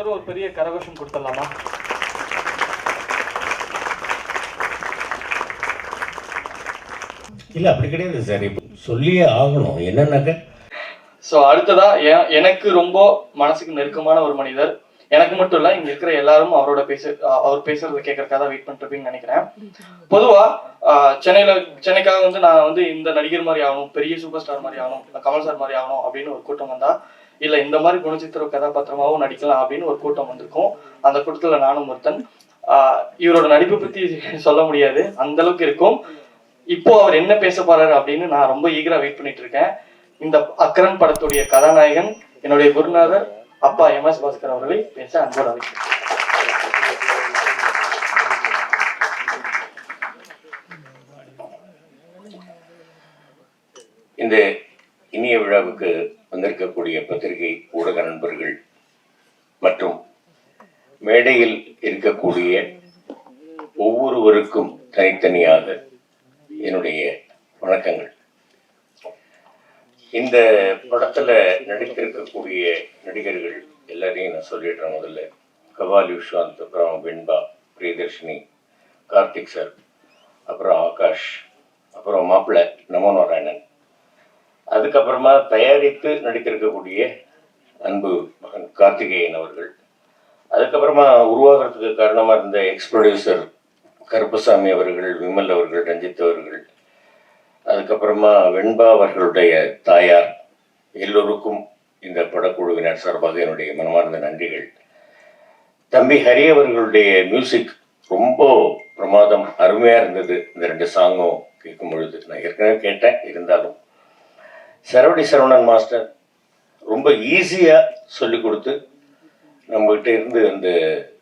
எல்லாரும் ஒரு பெரிய கரகோஷம் கொடுத்துடலாமா? இல்ல அப்படி கிடையாது சார். இப்போ சொல்லியே ஆகணும். என்னன்னாக்க? ஸோ அடுத்ததா எனக்கு ரொம்ப மனசுக்கு நெருக்கமான ஒரு மனிதர். எனக்கு மட்டும் இல்ல இங்க இருக்கிற எல்லாரும் அவரோட பேச அவர் பேசுறத கேட்கறதுக்காக தான் வெயிட் பண்ணிருப்பீங்கன்னு நினைக்கிறேன். பொதுவா ஆஹ், சென்னையில சென்னைக்காக வந்து நான் வந்து இந்த நடிகர் மாதிரி ஆகணும் பெரிய சூப்பர் ஸ்டார் மாதிரி ஆகணும் கமல் சார் மாதிரி ஆகணும் அப்படின்னு ஒரு கூட்டம் வந்தா இல்ல இந்த மாதிரி குணச்சித்திர கதாபாத்திரமாவும் நடிக்கலாம் அப்படின்னு ஒரு கூட்டம் வந்திருக்கும். அந்த கூட்டத்துல நானும் ஒருத்தன். ஆஹ், இவரோட நடிப்பு பத்தி சொல்ல முடியாது. அந்த அளவுக்கு இருக்கும். இப்போ அவர் என்ன பேச போறாரு அப்படின்னு நான் ரொம்ப ஈகரா வெயிட் பண்ணிட்டு இருக்கேன். இந்த அக்கரன் படத்துடைய கதாநாயகன் என்னுடைய குருநாதர் அப்பா எம் எஸ் பாஸ்கர் அவர்களை பேச அன்போடு அழைக்கிறேன். இந்த இனிய விழாவுக்கு வந்திருக்கக்கூடிய பத்திரிகை ஊடக நண்பர்கள் மற்றும் மேடையில் இருக்கக்கூடிய ஒவ்வொருவருக்கும் தனித்தனியாக என்னுடைய வணக்கங்கள். இந்த படத்துல நடித்திருக்கக்கூடிய நடிகர்கள் எல்லாரையும் நான் சொல்லிடுறேன் முதல்ல. கபாலி யுஷ்வாந்த் அப்புறம் வெண்பா பிரியதர்ஷினி கார்த்திக் சார் அப்புறம் ஆகாஷ் அப்புறம் மாப்பிள்ளை நமோ நாராயணன் அதுக்கப்புறமா தயாரித்து நடித்திருக்கக்கூடிய அன்பு மகன் கார்த்திகேயன் அவர்கள். அதுக்கப்புறமா உருவாகிறதுக்கு காரணமாக இருந்த எக்ஸ் ப்ரொடியூசர் கருப்பசாமி அவர்கள் விமல் அவர்கள் ரஞ்சித் அவர்கள். அதுக்கப்புறமா வெண்பா அவர்களுடைய தாயார். எல்லோருக்கும் இந்த படக்குழுவினர் சார்பாக என்னுடைய மனமார்ந்த நன்றிகள். தம்பி ஹரி அவர்களுடைய மியூசிக் ரொம்ப பிரமாதம் அருமையாக இருந்தது. இந்த ரெண்டு சாங்கும் கேட்கும் பொழுது நான் ஏற்கனவே கேட்டேன் இருந்தாலும் சரவடி சரவணன் மாஸ்டர் ரொம்ப ஈஸியாக சொல்லி கொடுத்து நம்மகிட்ட இருந்து அந்த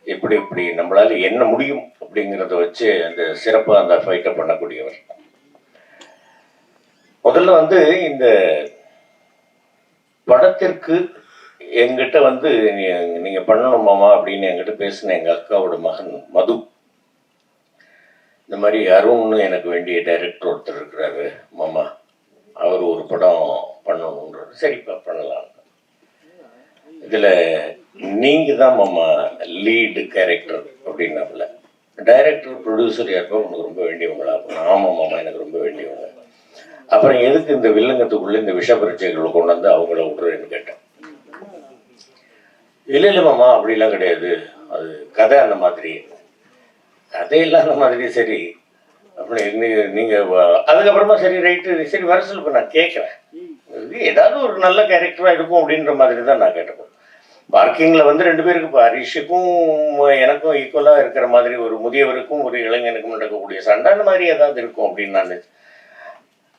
எப்படி எப்படி நம்மளால் என்ன முடியும் அப்படிங்கிறத வச்சு அந்த சிறப்பாக அந்த ஃபைட்டை பண்ணக்கூடியவர். முதல்ல வந்து இந்த படத்திற்கு எங்கிட்ட வந்து நீ- நீங்க பண்ணணும் மாமா அப்படின்னு என்கிட்ட பேசின எங்கள் அக்காவோட மகன் மது. இந்த மாதிரி அருண்னு எனக்கு வேண்டிய டைரக்டர் ஒருத்தர் இருக்கிறாரு மாமா. அவர் ஒரு படம் பண்ணணுன்றாரு சரிப்பா பண்ணலாம். இதில் நீங்கள் தான் மாமா லீடு கேரக்டர் அப்படின்னாப்புல. டைரக்டர் ப்ரொடியூசர் யாருக்கோ உனக்கு ரொம்ப வேண்டியவங்களா அப்படின்னா மாமா எனக்கு ரொம்ப வேண்டியவங்க. அப்புறம் எதுக்கு இந்த வில்லங்கத்துக்குள்ளே இந்த விஷ பரீட்சைகளை கொண்டு வந்து அவங்கள விட்றேன்னு கேட்டேன். இல்லை இல்லை மாமா அப்படிலாம் கிடையாது. அது கதை அந்த மாதிரி. கதையெல்லாம் அந்த மாதிரி சரி. அப்படி நீங்கள் வ- அதுக்கப்புறமா சரி ரைட்டு சரி வர சொல்லு நான் கேட்குறேன் ஏதாவது ஒரு நல்ல கேரக்டராக இருக்கும் அப்படின்ற மாதிரி தான் நான் கேட்டேன் பார்க்கிங்கில் வந்து ரெண்டு பேருக்கு இப்போ ஹரிஷுக்கும் எனக்கும் ஈக்குவலாக இருக்கிற மாதிரி ஒரு முதியவருக்கும் ஒரு இளைஞனுக்கும் நடக்கக்கூடிய சண்டை அந்த மாதிரி ஏதாவது இருக்கும் அப்படின்னு நான்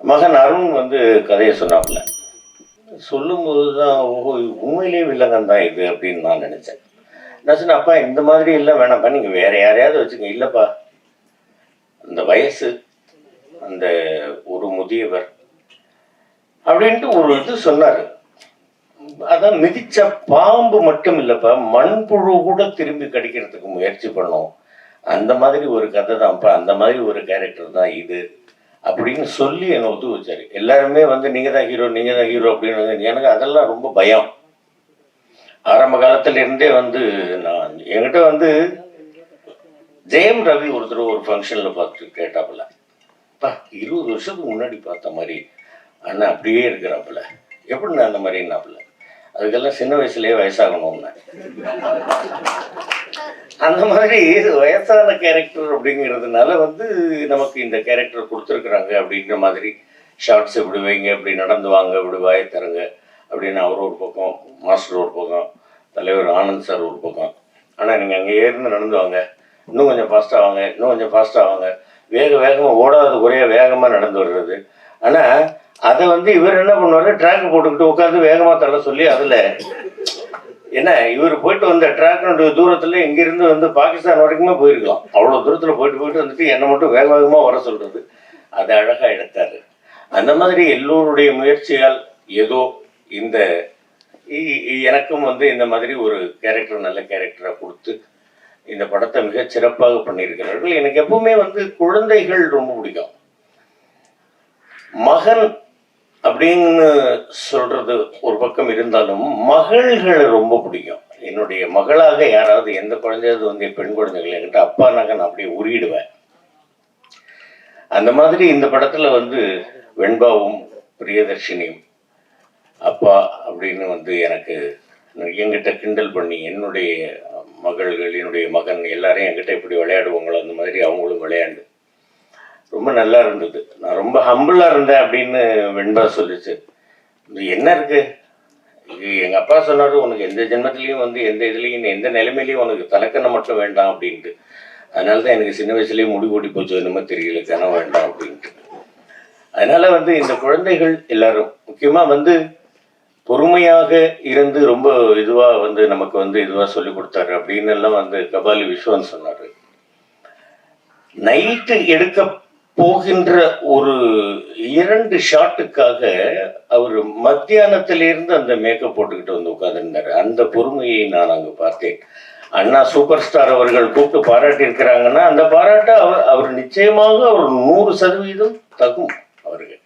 மகன் அருண் வந்து கதையை சொன்னாப்புல. சொல்லும்போது தான் ஓஹோ உண்மையிலேயே வில்லங்கம் தான் இது அப்படின்னு நான் நினச்சேன். நான் சொன்னேன் அப்பா இந்த மாதிரி எல்லாம் வேணாம்ப்பா நீங்கள் வேறு யாரையாவது வச்சுக்கோங்க. இல்லைப்பா வயசு அந்த ஒரு முதியவர் அப்படின்ட்டு ஒரு இது சொன்னாரு. அதான் மிதிச்ச பாம்பு மட்டும் இல்லைப்பா மண்புழு கூட திரும்பி கடிக்கிறதுக்கு முயற்சி பண்ணோம். அந்த மாதிரி ஒரு கதை தான்ப்பா அந்த மாதிரி ஒரு கேரக்டர் தான் இது அப்படின்னு சொல்லி என்னை ஒத்து வச்சாரு. எல்லாருமே வந்து நீங்க தான் ஹீரோ நீங்க தான் ஹீரோ அப்படின்னு எனக்கு அதெல்லாம் ரொம்ப பயம். ஆரம்ப காலத்துல இருந்தே வந்து நான் என்கிட்ட வந்து ஜெயம் ரவி ஒருத்தர் ஒரு ஃபங்க்ஷன்ல பார்த்து கேட்டாப்புல பா இருபது வருஷத்துக்கு முன்னாடி பார்த்த மாதிரி அண்ணா அப்படியே இருக்கிறாப்புல. எப்படி நான் அந்த மாதிரி என்னாப்புல அதுக்கெல்லாம் சின்ன வயசுலயே வயசாகணும்னா. அந்த மாதிரி வயசான கேரக்டர் அப்படிங்கிறதுனால வந்து நமக்கு இந்த கேரக்டர் கொடுத்துருக்குறாங்க அப்படிங்கிற மாதிரி ஷார்ட்ஸ் இப்படி வைங்க இப்படி நடந்து வாங்க இப்படி வாய தருங்க அப்படின்னு அவர் ஒரு பக்கம் மாஸ்டர் ஒரு பக்கம் தலைவர் ஆனந்த் சார் ஒரு பக்கம். ஆனால் நீங்கள் அங்கே ஏறிந்து நடந்து வாங்க. இன்னும் கொஞ்சம் ஃபாஸ்ட்டாக வாங்க இன்னும் கொஞ்சம் ஃபாஸ்ட்டாக வாங்க. வேக வேகமாக ஓடாத குறைய வேகமாக நடந்து வர்றது. ஆனால் அதை வந்து இவர் என்ன பண்ணுவார்? ட்ராக் போட்டுக்கிட்டு உட்காந்து வேகமாக தள்ள சொல்லி அதில் என்ன இவர் போயிட்டு வந்த ட்ராக்கினுடைய தூரத்தில் இங்கிருந்து வந்து பாகிஸ்தான் வரைக்குமே போயிருக்கலாம். அவ்வளோ தூரத்தில் போயிட்டு போயிட்டு வந்துட்டு என்னை மட்டும் வேக வேகமாக வர சொல்கிறது அதை அழகாக எடுத்தார். அந்த மாதிரி எல்லோருடைய முயற்சியால் ஏதோ இந்த இ- எனக்கும் வந்து இந்த மாதிரி ஒரு கேரக்டர் நல்ல கேரக்டரை கொடுத்து இந்த படத்தை மிக சிறப்பாக பண்ணியிருக்கிறார்கள். எனக்கு எப்பவுமே வந்து குழந்தைகள் ரொம்ப பிடிக்கும். மகன் அப்படின்னு சொல்றது ஒரு பக்கம் இருந்தாலும் மகள்களை ரொம்ப பிடிக்கும். என்னுடைய மகளாக யாராவது எந்த குழந்தையாவது வந்து என் பெண் குழந்தைகள் என்கிட்ட அப்பானாக நான் அப்படியே உருகிடுவேன். அந்த மாதிரி இந்த படத்துல வந்து வெண்பாவும் பிரியதர்ஷினியும் அப்பா அப்படின்னு வந்து எனக்கு என்கிட்ட கிண்டல் பண்ணி என்னுடைய மகள்கள் என்னுடைய மகன் எல்லாரையும் என்கிட்ட இப்படி விளையாடுவாங்களோ அந்த மாதிரி அவங்களும் விளையாண்டு. ரொம்ப நல்லா இருந்தது. நான் ரொம்ப ஹம்பிளாக இருந்தேன் அப்படின்னு வெண்பா சொல்லிச்சு. இது என்ன இருக்கு? இது எங்கள் அப்பா சொன்னார் உனக்கு எந்த ஜென்மத்திலையும் வந்து எந்த இதுலேயும் எந்த நிலைமையிலையும் உனக்கு தலக்கணம் மட்டும் வேண்டாம் அப்படின்ட்டு. அதனால தான் எனக்கு சின்ன வயசுலேயே முடி கூட்டி போச்சு என்னமோ தெரியல கனம் வேண்டாம் அப்படின்ட்டு. அதனால வந்து இந்த குழந்தைகள் எல்லாரும் முக்கியமாக வந்து பொறுமையாக இருந்து ரொம்ப இதுவாக வந்து நமக்கு வந்து இதுவாக சொல்லி கொடுத்தாரு அப்படின்னு எல்லாம் வந்து கபாலி விஸ்வன் சொன்னார். நைட்டு எடுக்க போகின்ற ஒரு இரண்டு ஷாட்டுக்காக அவர் மத்தியானத்திலிருந்து அந்த மேக்கப் போட்டுக்கிட்டு வந்து உட்காந்துருந்தார் அந்த பொறுமையை நான் அங்கே பார்த்தேன். அண்ணா சூப்பர் ஸ்டார் அவர்கள் கூப்பிட்டு பாராட்டி இருக்கிறாங்கன்னா அந்த பாராட்டை அவர் அவர் நிச்சயமாக அவர் நூறு சதவீதம் தகும் அவருக்கு.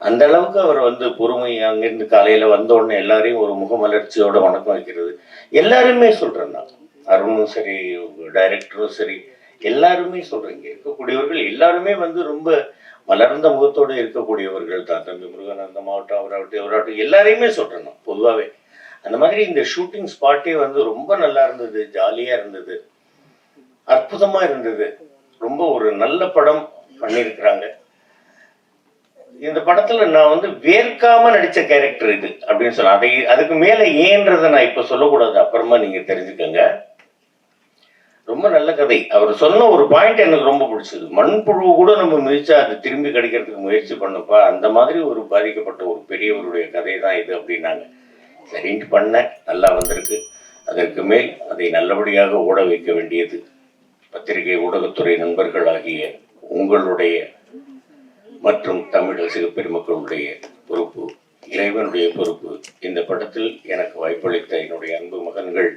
அந்த அளவுக்கு அவர் வந்து பொறுமை அங்கிருந்து காலையில வந்த உடனே எல்லாரையும் ஒரு முகமலர்ச்சியோட வணக்கம் வைக்கிறது. எல்லாருமே சொல்கிறேன் நான் அருணும் சரி டைரக்டரும் சரி எல்லாருமே சொல்றேன். இங்கே இருக்கக்கூடியவர்கள் எல்லாருமே வந்து ரொம்ப மலர்ந்த முகத்தோடு இருக்கக்கூடியவர்கள். தான் தம்பி முருகன் அந்த மாவட்டம் அவராகட்டும் இவராகட்டும் எல்லாரையுமே சொல்றேன் நான் பொதுவாகவே அந்த மாதிரி இந்த ஷூட்டிங் ஸ்பாட்டே வந்து ரொம்ப நல்லா இருந்தது ஜாலியா இருந்தது. அற்புதமா இருந்தது. ரொம்ப ஒரு நல்ல படம் பண்ணியிருக்கிறாங்க. இந்த படத்துல நான் வந்து வேர்க்காம நடிச்ச கேரக்டர் இது அப்படின்னு சொன்னேன் அதை அதுக்கு மேல ஏன்றதை நான் இப்ப சொல்லக்கூடாது. அப்புறமா நீங்க தெரிஞ்சுக்கோங்க. ரொம்ப நல்ல கதை. அவர் சொன்ன ஒரு பாயிண்ட் எனக்கு ரொம்ப பிடிச்சது. மண்புழு கூட நம்ம மிதிச்சா அது திரும்பி கிடைக்கிறதுக்கு முயற்சி பண்ணப்பா அந்த மாதிரி ஒரு பாதிக்கப்பட்ட ஒரு பெரியவருடைய கதை தான் இது அப்படின்னாங்க. சரின்ட்டு பண்ணேன். நல்லா வந்திருக்கு. அதற்கு மேல் அதை நல்லபடியாக ஓட வைக்க வேண்டியது பத்திரிகை ஊடகத்துறை நண்பர்களாகிய உங்களுடைய மற்றும் தமிழ் ரசிக பெருமக்களுடைய பொறுப்பு இறைவனுடைய பொறுப்பு. இந்த படத்தில் எனக்கு வாய்ப்பளித்த என்னுடைய அன்பு மகன்கள்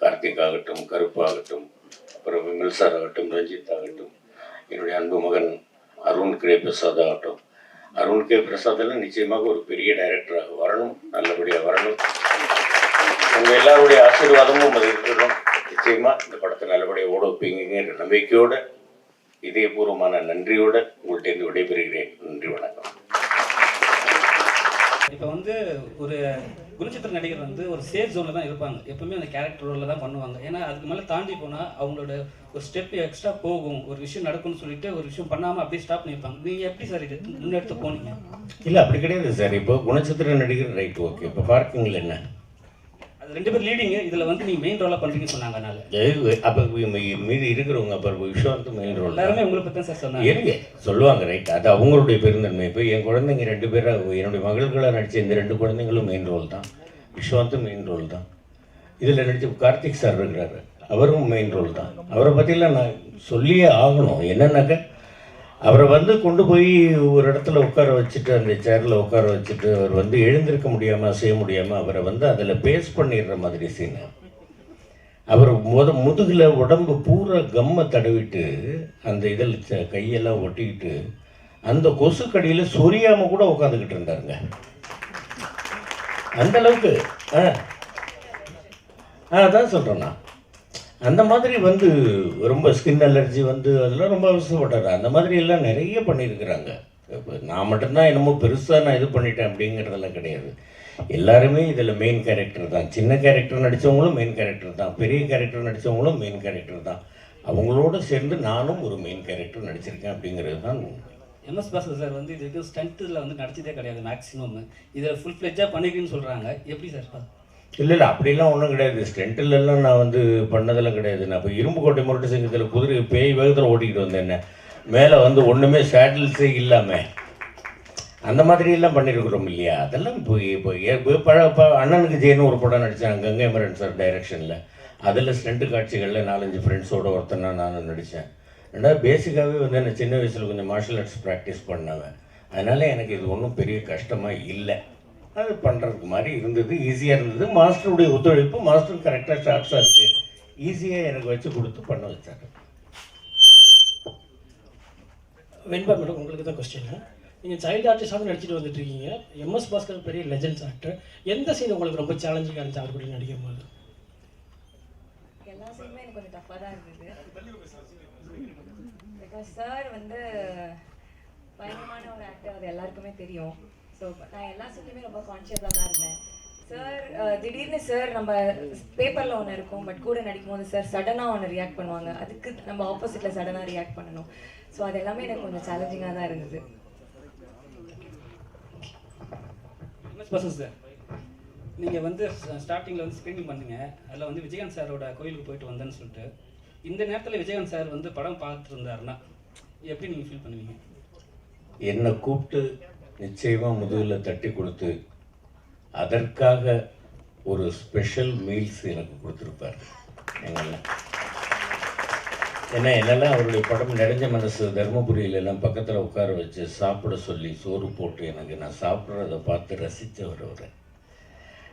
கார்த்திக் ஆகட்டும் கருப்பு ஆகட்டும் அப்புறம் விமல் சார் ஆகட்டும் ரஞ்சித் ஆகட்டும் என்னுடைய அன்பு மகன் அருண் கே பிரசாத் ஆகட்டும் அருண் கே பிரசாத்லாம் நிச்சயமாக ஒரு பெரிய டைரக்டராக வரணும் நல்லபடியாக வரணும். உங்கள் எல்லாருடைய ஆசீர்வாதமும் அது இருக்கணும் நிச்சயமாக இந்த படத்தை நல்லபடியாக ஓட வைப்பீங்கிற நம்பிக்கையோடு இதயபூர்வமான நன்றியோட உங்கள்கிட்ட விடைபெறுகிறேன். நன்றி வணக்கம். இப்போ வந்து ஒரு குணச்சித்திர நடிகர் வந்து ஒரு சேஃப் ஜோனில் தான் இருப்பாங்க. எப்பவுமே அந்த கேரக்டர் ரோலில் தான் பண்ணுவாங்க. ஏன்னா அதுக்கு மேலே தாண்டி போனால் அவங்களோட ஒரு ஸ்டெப் எக்ஸ்ட்ரா போகும். ஒரு விஷயம் நடக்கும்னு சொல்லிட்டு ஒரு விஷயம் பண்ணாமல் அப்படியே ஸ்டாப் பண்ணியிருப்பாங்க நீங்கள் எப்படி சார் இது முன்னெடுத்து போனீங்க? இல்லை அப்படி கிடையாது சார் இப்போ குணச்சித்திர நடிகர் ரைட் ஓகே இப்போ பார்க்கிங்கில் என்ன? அது ரெண்டு பேர் லீடிங்கு இதில் வந்து நீங்கள் மெயின் ரோலாக பண்ணுறீங்கன்னு சொன்னாங்க அதனால. அப்போ மீதி இருக்கிறவங்க அப்போ விஸ்வாந்த் மெயின் ரோல் எல்லாருமே உங்களை பற்றி தான் சார் சொன்னாங்க. இருங்க சொல்லுவாங்க ரைட் அது அவங்களுடைய பெருந்தன்மை. இப்போ என் குழந்தைங்க ரெண்டு பேரும் என்னுடைய மகள்களாக நடித்த இந்த ரெண்டு குழந்தைங்களும் மெயின் ரோல் தான். விஸ்வாந்தும் மெயின் ரோல் தான். இதில் நடித்த கார்த்திக் சார் இருக்கிறாரு. அவரும் மெயின் ரோல் தான். அவரை பற்றிலாம் நான் சொல்லியே ஆகணும். என்னன்னாக்க அவரை வந்து கொண்டு போய் ஒரு இடத்துல உட்கார வச்சுட்டு அந்த சேரில் உட்கார வச்சுட்டு அவர் வந்து எழுந்திருக்க முடியாமல் செய்ய முடியாமல் அவரை வந்து அதில் பேஸ் பண்ணிடுற மாதிரி சீனு அவர் முத முதுகில் உடம்பு பூரா கம்மை தடவிட்டு அந்த இதில் ச- கையெல்லாம் ஒட்டிக்கிட்டு அந்த கொசுக்கடியில் சொரியாமல் கூட உட்காந்துக்கிட்டு இருந்தாருங்க. அந்த அளவுக்கு ஆ. ஆ அதான் சொல்கிறேன் நான். அந்த மாதிரி வந்து ரொம்ப ஸ்கின் அலர்ஜி வந்து அதெல்லாம் ரொம்ப அவசரப்பட்டாரு. அந்த மாதிரி எல்லாம் நிறைய பண்ணியிருக்கிறாங்க. இப்போ நான் மட்டும்தான் என்னமோ பெருசாக நான் இது பண்ணிட்டேன் அப்படிங்கிறதெல்லாம் கிடையாது. எல்லாருமே இதில் மெயின் கேரக்டர் தான். சின்ன கேரக்டர் நடித்தவங்களும் மெயின் கேரக்டர் தான். பெரிய கேரக்டர் நடித்தவங்களும் மெயின் கேரக்டர் தான். அவங்களோட சேர்ந்து நானும் ஒரு மெயின் கேரக்டர் நடிச்சிருக்கேன் அப்படிங்கிறது தான் உண்மை. எம்எஸ் பாஸ்கர் சார் வந்து இதுக்கு ஸ்டண்ட்டில் வந்து நடிச்சதே கிடையாது மேக்ஸிமம் இதில் ஃபுல் ஃப்ளெஜ்ஜாக பண்ணிக்கின்னு சொல்கிறாங்க எப்படி சார் இல்லை இல்லை அப்படிலாம் ஒன்றும் கிடையாது. ஸ்டென்ட்டிலெல்லாம் நான் வந்து பண்ணதெல்லாம் கிடையாது. நான் இப்போ இரும்பு கோட்டை முரட்டு சங்கத்தில் குதிரை பேய் வேகத்தில் ஓட்டிக்கிட்டு வந்தேன் என்ன. மேலே வந்து ஒன்றுமே சேட்டில்ஸே இல்லாமல் அந்த மாதிரியெல்லாம் பண்ணியிருக்கிறோம் இல்லையா? அதெல்லாம் இப்போ இப்போ ஏ- பழ அண்ணனுக்கு ஜெயின்னு ஒரு படம் நடித்தேன் கங்கை மரன் சார் டைரக்ஷனில் அதில் ஸ்டென்ட்டு காட்சிகளில் நாலஞ்சு ஃப்ரெண்ட்ஸோட ஒருத்தனா நானும் நடித்தேன் ரெண்டாவது பேசிக்காகவே வந்து நான் சின்ன வயசில் கொஞ்சம் மார்ஷல் ஆர்ட்ஸ் ப்ராக்டிஸ் பண்ணவன். அதனால் எனக்கு இது ஒன்றும் பெரிய கஷ்டமாக இல்லை. அது பண்ணுறதுக்கு மாதிரி இருந்தது ஈஸியாக இருந்தது. மாஸ்டருடைய ஒத்துழைப்பு மாஸ்டர் கரெக்டாக ஷார்ட்ஸாக இருக்குது ஈஸியாக எனக்கு வச்சு கொடுத்து பண்ண வச்சாரு. வெண்பா மேடம் உங்களுக்கு தான் கொஸ்டின் நீங்கள் சைல்டு ஆர்டிஸ்டாக நடிச்சிட்டு வந்துட்டு இருக்கீங்க. எம்எஸ் பாஸ்கர் பெரிய லெஜண்ட்ஸ் ஆக்டர் எந்த சீன் உங்களுக்கு ரொம்ப சேலஞ்சிங்காக இருந்துச்சு? அவர் கூட நடிக்கும் போது எல்லா சீனுமே எனக்கு கொஞ்சம் டஃப்பாக தான் இருந்தது. பிகாஸ் சார் வந்து பயங்கரமான ஒரு ஆக்டர் அது எல்லாருக்குமே தெரியும். ஸோ நான் எல்லா சீன்லையுமே ரொம்ப கான்ஷியஸாக தான் இருந்தேன். சார் திடீர்னு சார் நம்ம பேப்பரில் ஒன்று இருக்கும் பட் கூட நடிக்கும் போது சார் சடனாக ஒன்று ரியாக்ட் பண்ணுவாங்க. அதுக்கு நம்ம ஆப்போசிட்டில் சடனாக ரியாக்ட் பண்ணணும். ஸோ அது எல்லாமே எனக்கு கொஞ்சம் சேலஞ்சிங்காக தான் இருந்தது. நீங்கள் வந்து ஸ்டார்டிங்கில் வந்து ஸ்க்ரீனிங் பண்ணீங்க. அதில் வந்து விஜயகாந்த் சாரோட கோயிலுக்கு போயிட்டு வந்தேன்னு சொல்லிட்டு இந்த நேரத்தில் விஜயகாந்த் சார் வந்து படம் பார்த்துட்டு இருந்தாருன்னா எப்படி நீங்கள் ஃபீல் பண்ணுவீங்க? என்னை கூப்பிட்டு நிச்சயமாக முதுகில் தட்டி கொடுத்து அதற்காக ஒரு ஸ்பெஷல் மீல்ஸ் எனக்கு கொடுத்துருப்பார். எங்கெல்லாம் ஏன்னா என்னெல்லாம் அவருடைய படம் நிறைஞ்ச மனசு தருமபுரியில எல்லாம் பக்கத்தில் உட்கார வச்சு சாப்பிட சொல்லி சோறு போட்டு எனக்கு நான் சாப்பிட்றத பார்த்து ரசித்தவர் அவர்.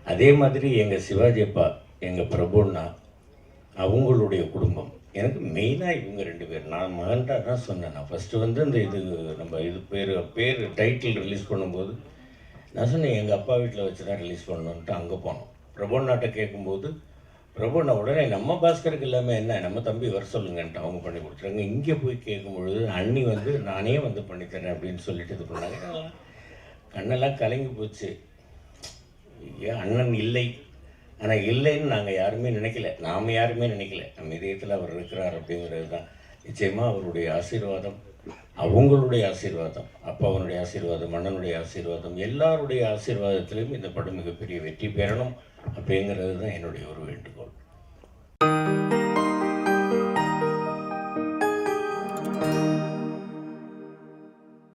அதே மாதிரி எங்கள் சிவாஜி அப்பா எங்கள் பிரபுன்னா அவங்களுடைய குடும்பம். எனக்கு மெயினாக இவங்க ரெண்டு பேர். நான் மகன்டா தான் சொன்னேன். நான் ஃபஸ்ட்டு வந்து இந்த இது நம்ம இது பேர் பேர் டைட்டில் ரிலீஸ் பண்ணும்போது நான் சொன்னேன் எங்கள் அப்பா வீட்டில் வச்சு தான் ரிலீஸ் பண்ணணுன்ட்டு அங்கே போனோம். பிரபுண்ணாட்ட கேட்கும்போது பிரபுண்ணா உடனே நம்ம பாஸ்கருக்கு இல்லாமல் என்ன? நம்ம தம்பி வர சொல்லுங்கன்ட்டு அவங்க பண்ணி கொடுத்துருங்க இங்கே போய் கேட்கும் பொழுது அண்ணி வந்து நானே வந்து பண்ணித்தரேன் அப்படின்னு சொல்லிட்டு இது பண்ணாங்க. கண்ணெல்லாம் கலங்கி போச்சு. ஐயா அண்ணன் இல்லை? ஆனால் இல்லைன்னு நாங்கள் யாருமே நினைக்கல. நாம் யாருமே நினைக்கல. நம்ம இதயத்தில் அவர் இருக்கிறார் அப்படிங்கிறது தான். நிச்சயமாக அவருடைய ஆசீர்வாதம் அவங்களுடைய ஆசீர்வாதம் அப்பாவனுடைய ஆசீர்வாதம் மன்னனுடைய ஆசீர்வாதம் எல்லாருடைய ஆசீர்வாதத்திலையும் இந்த படம் மிகப்பெரிய வெற்றி பெறணும் அப்படிங்கிறது தான் என்னுடைய ஒரு வேண்டுகோள்.